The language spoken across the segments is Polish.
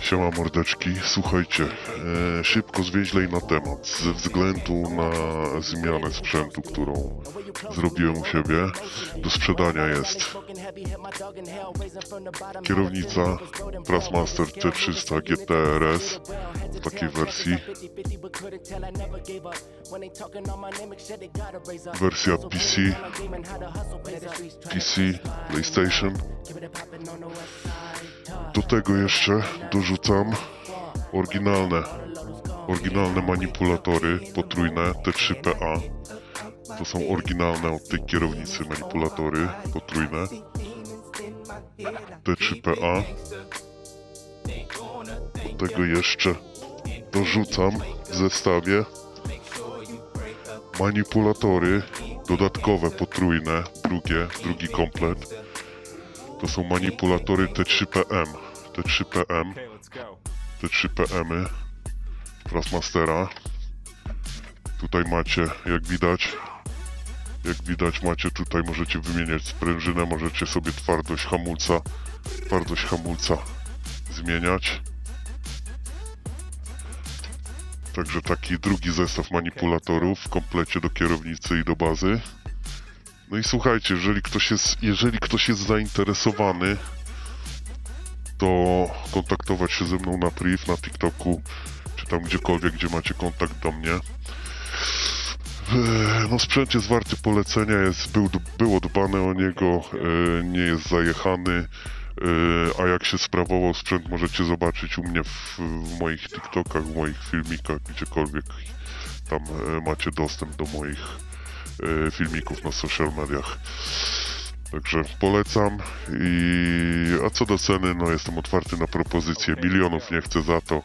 Siema mordeczki, słuchajcie, e, szybko zwięźlej na temat. Ze względu na zmianę sprzętu, którą zrobiłem u siebie, do sprzedania jest kierownica Trustmaster T300 GTRS w takiej wersji. Wersja PC, PC, PlayStation. Do tego jeszcze dorzucam oryginalne, oryginalne manipulatory potrójne T3PA. To są oryginalne od tej kierownicy manipulatory potrójne T3PA. Do tego jeszcze dorzucam w zestawie manipulatory dodatkowe potrójne, drugie, drugi komplet. To są manipulatory T3PM. T3PM, T3PM Trustmastera. Tutaj macie, jak widać, jak widać macie tutaj, możecie wymieniać sprężynę, możecie sobie twardość hamulca, twardość hamulca zmieniać. Także taki drugi zestaw manipulatorów w komplecie do kierownicy i do bazy. No i słuchajcie, jeżeli ktoś jest, jeżeli ktoś jest zainteresowany, to kontaktować się ze mną na priv, na TikToku, czy tam gdziekolwiek, gdzie macie kontakt do mnie. Eee, No sprzęt jest warty polecenia, jest, był, było dbane o niego, e, nie jest zajechany, e, a jak się sprawował sprzęt możecie zobaczyć u mnie w, w moich TikTokach, w moich filmikach, gdziekolwiek tam macie dostęp do moich filmików na social mediach. Także polecam i a co do ceny, no jestem otwarty na propozycje. Milionów nie chcę za to.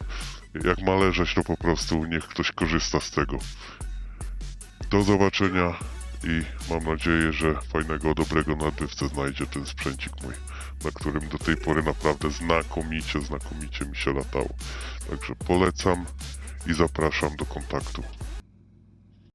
Jak ma leżeć, to po prostu niech ktoś korzysta z tego. Do zobaczenia i mam nadzieję, że fajnego, dobrego nabywcę znajdzie ten sprzęcik mój, na którym do tej pory naprawdę znakomicie, znakomicie mi się latało. Także polecam i zapraszam do kontaktu.